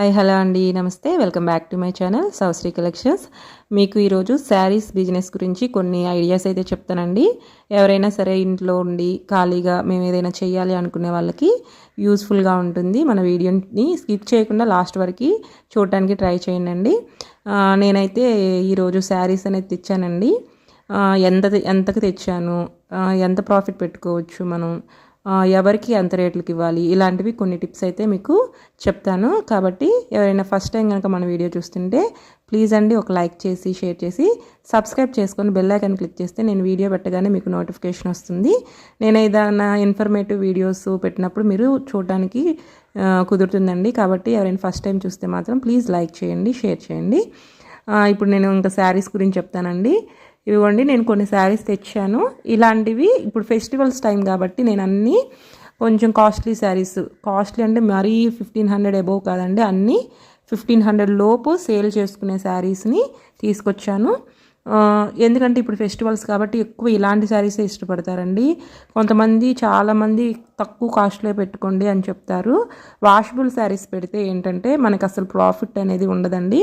Hi hello అండి. నమస్తే. Welcome back to my channel Sowshree collections. మీకు ఈరోజు శారీస్ బిజినెస్ గురించి కొన్ని ఐడియాస్ అయితే చెప్తానండి. ఎవరైనా సరే ఇంట్లో ఉండి ఖాళీగా మేము ఏదైనా చేయాలి అనుకునే వాళ్ళకి యూస్ఫుల్గా ఉంటుంది. మన వీడియోని స్కిప్ చేయకుండా లాస్ట్ వరకు చూడటానికి ట్రై చేయండి. నేనైతే ఈరోజు శారీస్ అనేది తెచ్చానండి. ఎంత ఎంతకు తెచ్చాను? ఎంత ప్రాఫిట్ పెట్టుకోవచ్చు మనం? ఎవరికి ఎంత రేట్లకి ఇవ్వాలి? ఇలాంటివి కొన్ని టిప్స్ అయితే మీకు చెప్తాను. కాబట్టి ఎవరైనా ఫస్ట్ టైం కనుక మన వీడియో చూస్తుంటే ప్లీజ్ అండి ఒక లైక్ చేసి షేర్ చేసి సబ్స్క్రైబ్ చేసుకొని బెల్ ఐకాన్ క్లిక్ చేస్తే నేను వీడియో పెట్టగానే మీకు నోటిఫికేషన్ వస్తుంది. నేను ఏదైనా ఇన్ఫర్మేటివ్ వీడియోస్ పెట్టినప్పుడు మీరు చూడడానికి కుదురుతుందండి. కాబట్టి ఎవరైనా ఫస్ట్ టైం చూస్తే మాత్రం ప్లీజ్ లైక్ చేయండి షేర్ చేయండి. ఇప్పుడు నేను ఇంకా శారీస్ గురించి చెప్తానండి. ఇవ్వండి నేను కొన్ని శారీస్ తెచ్చాను. ఇలాంటివి ఇప్పుడు ఫెస్టివల్స్ టైం కాబట్టి నేను అన్నీ కొంచెం కాస్ట్లీ శారీస్ కాస్ట్లీ అంటే మరీ ఫిఫ్టీన్ హండ్రెడ్ అబోవ్ కాదండి అన్నీ ఫిఫ్టీన్ హండ్రెడ్ లోపు సేల్ చేసుకునే శారీస్ని తీసుకొచ్చాను. ఎందుకంటే ఇప్పుడు ఫెస్టివల్స్ కాబట్టి ఎక్కువ ఇలాంటి శారీసే ఇష్టపడతారండి. కొంతమంది చాలామంది తక్కువ కాస్ట్లో పెట్టుకోండి అని చెప్తారు. వాషబుల్ శారీస్ పెడితే ఏంటంటే మనకు అసలు ప్రాఫిట్ అనేది ఉండదండి.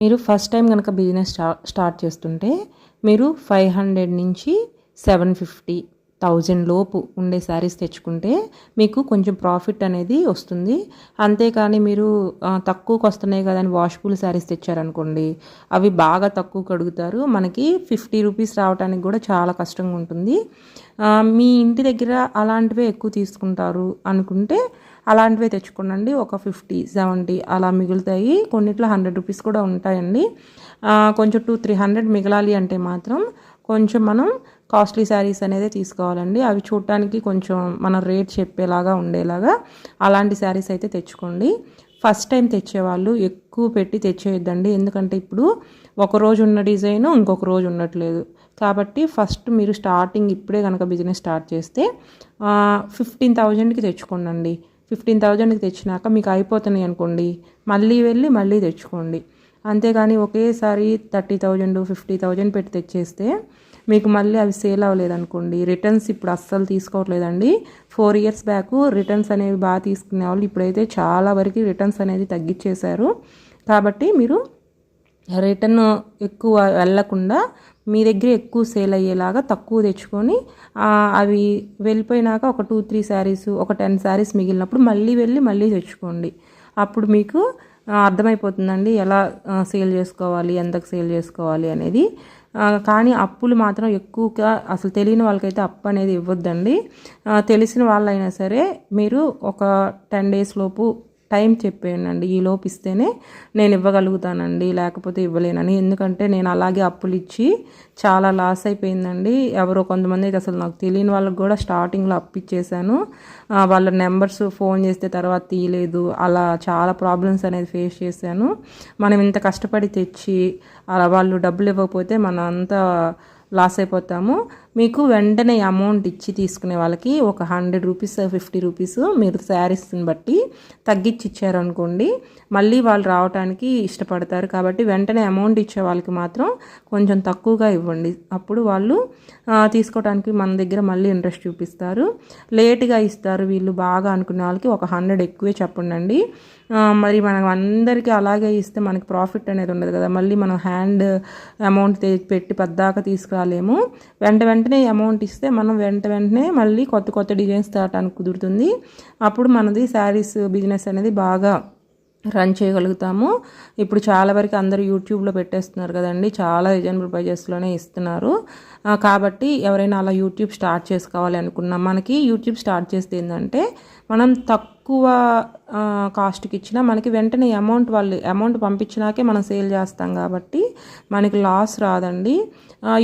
మీరు ఫస్ట్ టైం కనుక బిజినెస్ స్టార్ట్ చేస్తుంటే మీరు ఫైవ్ హండ్రెడ్ నుంచి సెవెన్ ఫిఫ్టీ థౌజండ్ లోపు ఉండే శారీస్ తెచ్చుకుంటే మీకు కొంచెం ప్రాఫిట్ అనేది వస్తుంది. అంతేకాని మీరు తక్కువకు వస్తున్నాయి కదా అని శారీస్ తెచ్చారనుకోండి అవి బాగా తక్కువ కడుగుతారు మనకి ఫిఫ్టీ రూపీస్ రావడానికి కూడా చాలా కష్టంగా ఉంటుంది. మీ ఇంటి దగ్గర అలాంటివే ఎక్కువ తీసుకుంటారు అనుకుంటే అలాంటివే తెచ్చుకోండి ఒక ఫిఫ్టీ సెవెంటీ అలా మిగులుతాయి. కొన్నిట్లో హండ్రెడ్ రూపీస్ కూడా ఉంటాయండి. కొంచెం టూ త్రీ హండ్రెడ్ మిగలాలి అంటే మాత్రం కొంచెం మనం కాస్ట్లీ శారీస్ అనేది తీసుకోవాలండి. అవి చూడటానికి కొంచెం మన రేట్ చెప్పేలాగా ఉండేలాగా అలాంటి శారీస్ అయితే తెచ్చుకోండి. ఫస్ట్ టైం తెచ్చేవాళ్ళు ఎక్కువ పెట్టి తెచ్చేయొద్దండి. ఎందుకంటే ఇప్పుడు ఒక రోజు ఉన్న డిజైన్ ఇంకొక రోజు ఉండట్లేదు. కాబట్టి ఫస్ట్ మీరు స్టార్టింగ్ ఇప్పుడే కనుక బిజినెస్ స్టార్ట్ చేస్తే ఫిఫ్టీన్ థౌజండ్కి తెచ్చుకోండి ఫిఫ్టీన్ థౌజండ్కి తెచ్చినాక మీకు అయిపోతున్నాయి అనుకోండి మళ్ళీ వెళ్ళి మళ్ళీ తెచ్చుకోండి. అంతేగాని ఒకేసారి థర్టీ థౌజండ్ ఫిఫ్టీ థౌజండ్ పెట్టి తెచ్చేస్తే మీకు మళ్ళీ అవి సేల్ అవ్వలేదు అనుకోండి. రిటర్న్స్ ఇప్పుడు అస్సలు తీసుకోవట్లేదండి. ఫోర్ ఇయర్స్ బ్యాక్ రిటర్న్స్ అనేవి బాగా తీసుకునే వాళ్ళు ఇప్పుడైతే చాలా వరకు రిటర్న్స్ అనేది తగ్గించేశారు కాబట్టి మీరు రిటర్న్ ఎక్కువ వెళ్ళకుండా మీ దగ్గర ఎక్కువ సేల్ అయ్యేలాగా తక్కువ తెచ్చుకొని అవి వెళ్ళిపోయినాక ఒక టూ త్రీ శారీస్ ఒక టెన్ శారీస్ మిగిలినప్పుడు మళ్ళీ వెళ్ళి మళ్ళీ తెచ్చుకోండి. అప్పుడు మీకు అర్థమైపోతుందండి ఎలా సేల్ చేసుకోవాలి ఎంతకు సేల్ చేసుకోవాలి అనేది. కానీ అప్పులు మాత్రం ఎక్కువగా అసలు తెలియని వాళ్ళకైతే అప్పు అనేది ఇవ్వద్దండి. తెలిసిన వాళ్ళైనా సరే మీరు ఒక టెన్ డేస్ లోపు టైం చెప్పేయండి ఈ లోపు ఇస్తేనే నేను ఇవ్వగలుగుతానండి. లేకపోతే ఇవ్వలేనని. ఎందుకంటే నేను అలాగే అప్పులు ఇచ్చి చాలా లాస్ అయిపోయిందండి. ఎవరో కొంతమంది అయితే అసలు నాకు తెలియని వాళ్ళకి కూడా స్టార్టింగ్లో అప్పిచ్చేసాను వాళ్ళ నెంబర్స్ ఫోన్ చేస్తే తర్వాత తీయలేదు. అలా చాలా ప్రాబ్లమ్స్ అనేది ఫేస్ చేశాను. మనం ఇంత కష్టపడి తెచ్చి అలా వాళ్ళు డబ్బులు ఇవ్వకపోతే మనం అంతా లాస్ అయిపోతాము. మీకు వెంటనే అమౌంట్ ఇచ్చి తీసుకునే వాళ్ళకి ఒక హండ్రెడ్ రూపీస్ ఫిఫ్టీ రూపీస్ మీరు శారీస్ని బట్టి తగ్గించి ఇచ్చారనుకోండి మళ్ళీ వాళ్ళు రావడానికి ఇష్టపడతారు కాబట్టి వెంటనే అమౌంట్ ఇచ్చే వాళ్ళకి మాత్రం కొంచెం తక్కువగా ఇవ్వండి. అప్పుడు వాళ్ళు తీసుకోవడానికి మన దగ్గర మళ్ళీ ఇంట్రెస్ట్ చూపిస్తారు. లేట్గా ఇస్తారు. వీళ్ళు బాగా అనుకునే వాళ్ళకి ఒక హండ్రెడ్ ఎక్కువే చెప్పండి మరి మనం అందరికీ అలాగే ఇస్తే మనకి ప్రాఫిట్ అనేది ఉండదు కదా. మళ్ళీ మనం హ్యాండ్ అమౌంట్ పెట్టి పెద్దాక తీసుకురాలేము. వెంట వెంట వెంటనే అమౌంట్ ఇస్తే మనం వెంట వెంటనే మళ్ళీ కొత్త కొత్త డిజైన్స్ తేటానికి కుదురుతుంది. అప్పుడు మనది శారీస్ బిజినెస్ అనేది బాగా రన్ చేయగలుగుతాము. ఇప్పుడు చాలా వరకు అందరూ యూట్యూబ్లో పెట్టేస్తున్నారు కదండి. చాలా రీజనబుల్ ప్రైజెస్లోనే ఇస్తున్నారు. కాబట్టి ఎవరైనా అలా యూట్యూబ్ స్టార్ట్ చేసుకోవాలి అనుకున్నాం మనకి యూట్యూబ్ స్టార్ట్ చేస్తే ఏంటంటే మనం తక్కువ కాస్ట్కి ఇచ్చినా మనకి వెంటనే అమౌంట్ వాళ్ళు అమౌంట్ పంపించినాకే మనం సేల్ చేస్తాం కాబట్టి మనకి లాస్ రాదండి.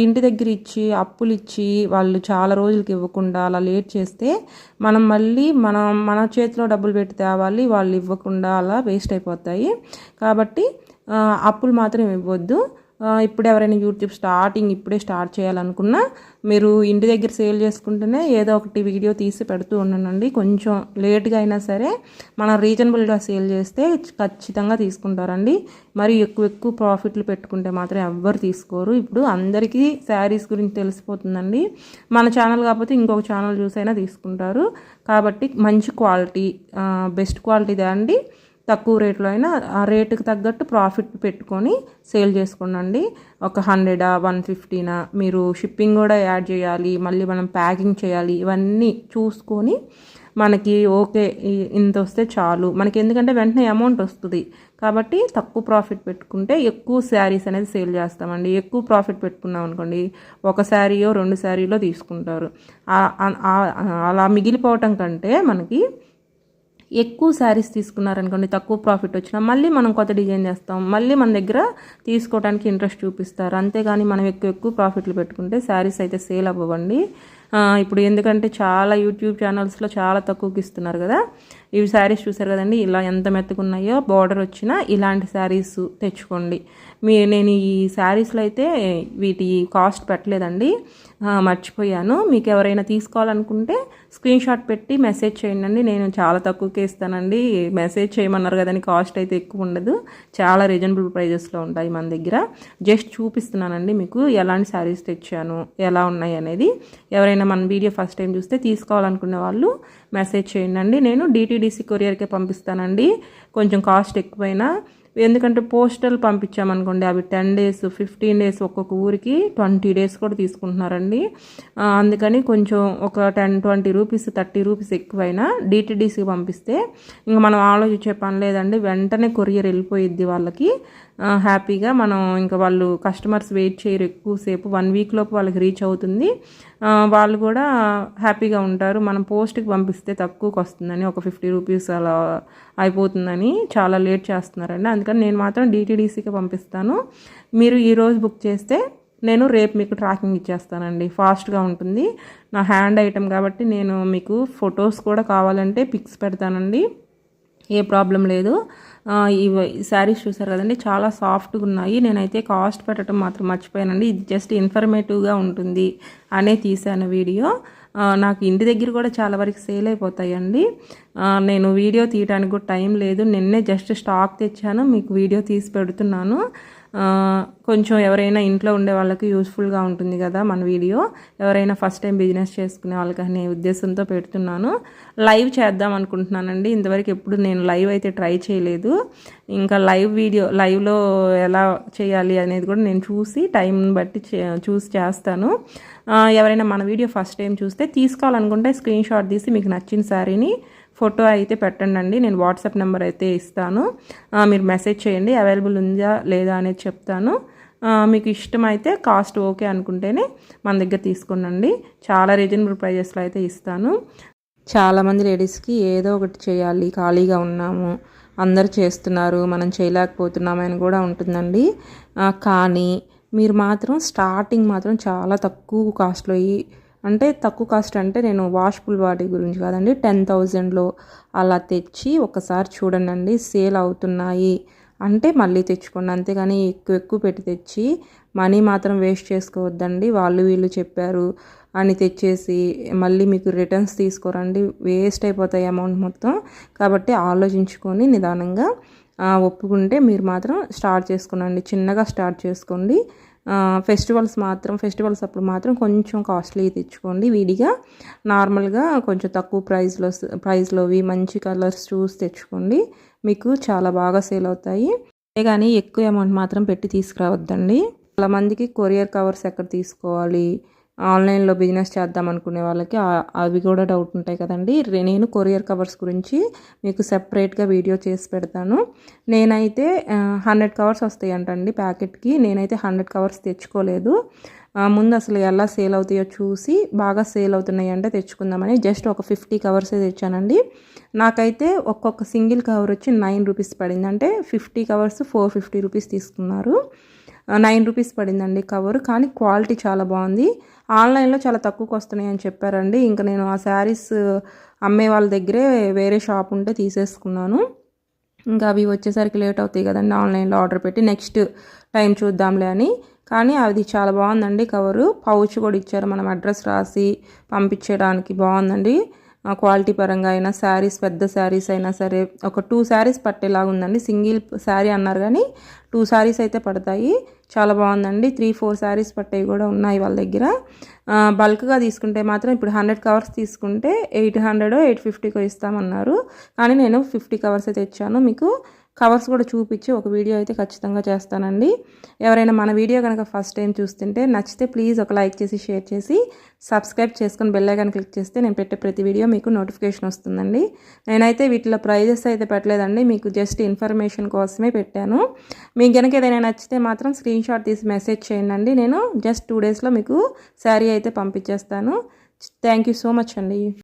ఇంటి దగ్గర ఇచ్చి అప్పులు ఇచ్చి వాళ్ళు చాలా రోజులకి ఇవ్వకుండా అలా లేట్ చేస్తే మనం మళ్ళీ మనం మన చేతిలో డబ్బులు పెట్టి తేవాలి వాళ్ళు ఇవ్వకుండా అలా వేస్ట్ అయిపోతాయి. కాబట్టి అప్పులు మాత్రం ఇవ్వద్దు. ఇప్పుడు ఎవరైనా యూట్యూబ్ స్టార్టింగ్ ఇప్పుడే స్టార్ట్ చేయాలనుకున్నా మీరు ఇంటి దగ్గర సేల్ చేసుకుంటేనే ఏదో ఒకటి వీడియో తీసి పెడుతూ ఉండనండి కొంచెం లేట్గా అయినా సరే మనం రీజనబుల్గా సేల్ చేస్తే ఖచ్చితంగా తీసుకుంటారండి. మరి ఎక్కువ ఎక్కువ ప్రాఫిట్లు పెట్టుకుంటే మాత్రం ఎవ్వరు తీసుకోరు. ఇప్పుడు అందరికీ శారీస్ గురించి తెలిసిపోతుందండి. మన ఛానల్ కాకపోతే ఇంకొక ఛానల్ చూసైనా తీసుకుంటారు. కాబట్టి మంచి క్వాలిటీ బెస్ట్ క్వాలిటీ అండి. తక్కువ రేట్లో అయినా ఆ రేటుకి తగ్గట్టు ప్రాఫిట్ పెట్టుకొని సేల్ చేసుకోండి ఒక హండ్రెడా వన్ ఫిఫ్టీనా మీరు షిప్పింగ్ కూడా యాడ్ చేయాలి మళ్ళీ మనం ప్యాకింగ్ చేయాలి ఇవన్నీ చూసుకొని మనకి ఓకే ఇంత వస్తే చాలు. మనకి ఎందుకంటే వెంటనే అమౌంట్ వస్తుంది. కాబట్టి తక్కువ ప్రాఫిట్ పెట్టుకుంటే ఎక్కువ శారీస్ అనేది సేల్ చేస్తామండి. ఎక్కువ ప్రాఫిట్ పెట్టుకున్నాం అనుకోండి ఒక శారీయో రెండు శారీలో తీసుకుంటారు. అలా మిగిలిపోవటం కంటే మనకి ఎక్కువ శారీస్ తీసుకున్నారనుకోండి తక్కువ ప్రాఫిట్ వచ్చినా మళ్ళీ మనం కొత్త డిజైన్ చేస్తాం. మళ్ళీ మన దగ్గర తీసుకోవడానికి ఇంట్రెస్ట్ చూపిస్తారు. అంతేగాని మనం ఎక్కువ ఎక్కువ ప్రాఫిట్లు పెట్టుకుంటే శారీస్ అయితే సేల్ అవ్వండి ఇప్పుడు ఎందుకంటే చాలా యూట్యూబ్ ఛానల్స్లో చాలా తక్కువకి ఇస్తున్నారు కదా. ఇవి శారీస్ చూసారు కదండి? ఇలా ఎంత మెత్తకున్నాయో బార్డర్ వచ్చినా ఇలాంటి శారీస్ తెచ్చుకోండి. మీ నేను ఈ శారీస్లో అయితే వీటి కాస్ట్ పెట్టలేదండి. మర్చిపోయాను. మీకు ఎవరైనా తీసుకోవాలనుకుంటే స్క్రీన్ షాట్ పెట్టి మెసేజ్ చేయండి. నేను చాలా తక్కువకే ఇస్తానండి మెసేజ్ చేయమన్నారు కదని కాస్ట్ అయితే ఎక్కువ ఉండదు. చాలా రీజనబుల్ ప్రైజెస్లో ఉంటాయి మన దగ్గర. జస్ట్ చూపిస్తున్నానండి మీకు ఎలాంటి శారీస్ తెచ్చాను ఎలా ఉన్నాయి అనేది. ఎవరైనా మన వీడియో ఫస్ట్ టైం చూస్తే తీసుకోవాలనుకునే వాళ్ళు మెసేజ్ చేయండి. నేను డిటీడీసీ కొరియర్కే పంపిస్తానండి. కొంచెం కాస్ట్ ఎక్కువైనా ఎందుకంటే పోస్టల్ పంపించామనుకోండి అవి టెన్ డేస్ ఫిఫ్టీన్ డేస్ ఒక్కొక్క ఊరికి ట్వంటీ డేస్ కూడా తీసుకుంటున్నారండి. అందుకని కొంచెం ఒక ten twenty rupees thirty rupees ఎక్కువైనా డిటీడీసీకి పంపిస్తే ఇంకా మనం ఆలోచించే పని లేదండి. వెంటనే కొరియర్ వెళ్ళిపోయిద్ది వాళ్ళకి. హ్యాపీగా మనం ఇంకా వాళ్ళు కస్టమర్స్ వెయిట్ చేయరు ఎక్కువసేపు. వన్ వీక్ లోపు వాళ్ళకి రీచ్ అవుతుంది. వాళ్ళు కూడా హ్యాపీగా ఉంటారు. మనం పోస్ట్కి పంపిస్తే తక్కువకి వస్తుందని ఒక ఫిఫ్టీ రూపీస్ అలా అయిపోతుందని చాలా లేట్ చేస్తున్నారండి. అందుకని నేను మాత్రం డిటీడీసీకి పంపిస్తాను. మీరు ఈరోజు బుక్ చేస్తే నేను రేపు మీకు ట్రాకింగ్ ఇచ్చేస్తానండి. ఫాస్ట్గా ఉంటుంది. నా హ్యాండ్ ఐటెం కాబట్టి నేను మీకు ఫొటోస్ కూడా కావాలంటే పిక్స్ పెడతానండి. ఏ ప్రాబ్లం లేదు. ఆ, ఇవి శారీస్ చూసారు కదండి చాలా సాఫ్ట్గా ఉన్నాయి. నేనైతే కాస్ట్ పెట్టడం మాత్రం మర్చిపోయానండి. ఇది జస్ట్ ఇన్ఫర్మేటివ్గా ఉంటుంది అనే తీశాను వీడియో. నాకు ఇంటి దగ్గర కూడా చాలా వరకు సేల్ అయిపోతాయండి. నేను వీడియో తీయడానికి కూడా టైం లేదు. నిన్నే జస్ట్ స్టాక్ తెచ్చాను మీకు వీడియో తీసి పెడుతున్నాను. కొంచెం ఎవరైనా ఇంట్లో ఉండే వాళ్ళకి యూస్ఫుల్గా ఉంటుంది కదా మన వీడియో. ఎవరైనా ఫస్ట్ టైం బిజినెస్ చేసుకునే వాళ్ళకి అనే ఉద్దేశంతో పెడుతున్నాను. లైవ్ చేద్దాం అనుకుంటున్నానండి. ఇంతవరకు ఎప్పుడు నేను లైవ్ అయితే ట్రై చేయలేదు. ఇంకా లైవ్ వీడియో లైవ్లో ఎలా చేయాలి అనేది కూడా నేను చూసి టైంని బట్టి చే- చూసి చేస్తాను. ఎవరైనా మన వీడియో ఫస్ట్ టైం చూస్తే తీసుకోవాలనుకుంటే స్క్రీన్ షాట్ తీసి మీకు నచ్చిన శారీని ఫోటో అయితే పెట్టండి అండి నేను వాట్సాప్ నెంబర్ అయితే ఇస్తాను. మీరు మెసేజ్ చేయండి. అవైలబుల్ ఉందా లేదా అనేది చెప్తాను. మీకు ఇష్టమైతే కాస్ట్ ఓకే అనుకుంటేనే మన దగ్గర తీసుకోనండి. చాలా రీజనబుల్ ప్రైజెస్లో అయితే ఇస్తాను. చాలామంది లేడీస్కి ఏదో ఒకటి చేయాలి. ఖాళీగా ఉన్నాము. అందరు చేస్తున్నారు. మనం చేయలేకపోతున్నామని కూడా ఉంటుందండి. కానీ మీరు మాత్రం స్టార్టింగ్ మాత్రం చాలా తక్కువ కాస్ట్లో ఈ అంటే తక్కువ కాస్ట్ అంటే నేను వాష్ఫుల్ వాటి గురించి కాదండి టెన్ థౌజండ్లో అలా తెచ్చి ఒకసారి చూడండి సేల్ అవుతున్నాయి. అంటే మళ్ళీ తెచ్చుకోండి అంతేగాని ఎక్కువ ఎక్కువ పెట్టి తెచ్చి మనీ మాత్రం వేస్ట్ చేసుకోవద్దండి వాళ్ళు వీళ్ళు చెప్పారు అని తెచ్చేసి మళ్ళీ మీకు రిటర్న్స్ తీసుకోరండి వేస్ట్ అయిపోతాయి అమౌంట్ మొత్తం. కాబట్టి ఆలోచించుకొని నిదానంగా ఒప్పుకుంటే మీరు మాత్రం స్టార్ట్ చేసుకోనండి చిన్నగా స్టార్ట్ చేసుకోండి. ఫెస్టివల్స్ మాత్రం ఫెస్టివల్స్ అప్పుడు మాత్రం కొంచెం కాస్ట్లీ తెచ్చుకోండి. విడిగా నార్మల్గా కొంచెం తక్కువ ప్రైస్లో ప్రైస్లోవి మంచి కలర్స్ చూసి తెచ్చుకోండి. మీకు చాలా బాగా సేల్ అవుతాయి. కానీ ఎక్కువ అమౌంట్ మాత్రం పెట్టి తీసుకురావద్దండి. చాలామందికి కొరియర్ కవర్స్ ఎక్కడ తీసుకోవాలి? ఆన్లైన్లో బిజినెస్ చేద్దాం అనుకునే వాళ్ళకి అవి కూడా డౌట్ ఉంటాయి కదండి. నేను కొరియర్ కవర్స్ గురించి మీకు సెపరేట్గా వీడియో చేసి పెడతాను. నేనైతే హండ్రెడ్ కవర్స్ వస్తాయి అంటండి ప్యాకెట్కి. నేనైతే హండ్రెడ్ కవర్స్ తెచ్చుకోలేదు. ముందు అసలు ఎలా సేల్ అవుతాయో చూసి బాగా సేల్ అవుతున్నాయి అంటే తెచ్చుకుందామని జస్ట్ ఒక ఫిఫ్టీ కవర్సే తెచ్చానండి. నాకైతే ఒక్కొక్క సింగిల్ కవర్ వచ్చి నైన్ రూపీస్ పడింది. అంటే fifty covers four fifty rupees తీసుకున్నారు. నైన్ రూపీస్ పడిందండి కవర్ కానీ క్వాలిటీ చాలా బాగుంది. ఆన్లైన్లో చాలా తక్కువకి వస్తున్నాయి అని చెప్పారండి. ఇంకా నేను ఆ శారీస్ అమ్మే వాళ్ళ దగ్గరే వేరే షాప్ ఉంటే తీసేసుకున్నాను. ఇంకా అవి వచ్చేసరికి లేట్ అవుతాయి కదండి ఆన్లైన్లో ఆర్డర్ పెట్టి నెక్స్ట్ టైం చూద్దాంలే అని. కానీ అది చాలా బాగుందండి కవరు. పౌచ్ కూడా ఇచ్చారు మనం అడ్రస్ రాసి పంపించడానికి బాగుందండి. క్వాలిటీ పరంగా అయినా శారీస్ పెద్ద శారీస్ అయినా సరే ఒక టూ శారీస్ పట్టేలాగా ఉందండి. సింగిల్ శారీ అన్నారు కానీ టూ శారీస్ అయితే పడతాయి. చాలా బాగుందండి. త్రీ ఫోర్ శారీస్ పట్టేవి కూడా ఉన్నాయి వాళ్ళ దగ్గర. బల్క్గా తీసుకుంటే మాత్రం ఇప్పుడు హండ్రెడ్ కవర్స్ తీసుకుంటే ఎయిట్ హండ్రెడ్ ఎయిట్ ఫిఫ్టీకో ఇస్తామన్నారు. కానీ నేను ఫిఫ్టీ కవర్స్ అయితే ఇచ్చాను మీకు కవర్స్ కూడా చూపించి ఒక వీడియో అయితే ఖచ్చితంగా చేస్తానండి. ఎవరైనా మన వీడియో కనుక ఫస్ట్ టైం చూస్తుంటే నచ్చితే ప్లీజ్ ఒక లైక్ చేసి షేర్ చేసి సబ్స్క్రైబ్ చేసుకొని బెల్లైకాన్ క్లిక్ చేస్తే నేను పెట్టే ప్రతి వీడియో మీకు నోటిఫికేషన్ వస్తుందండి. నేనైతే వీటిలో ప్రైజెస్ అయితే పెట్టలేదండి. మీకు జస్ట్ ఇన్ఫర్మేషన్ కోసమే పెట్టాను. మీకు కనుక ఏదైనా నచ్చితే మాత్రం స్క్రీన్ షాట్ తీసి మెసేజ్ చేయండి నేను జస్ట్ టూ డేస్లో మీకు శారీ అయితే పంపించేస్తాను. థ్యాంక్ యూ సో మచ్ అండి.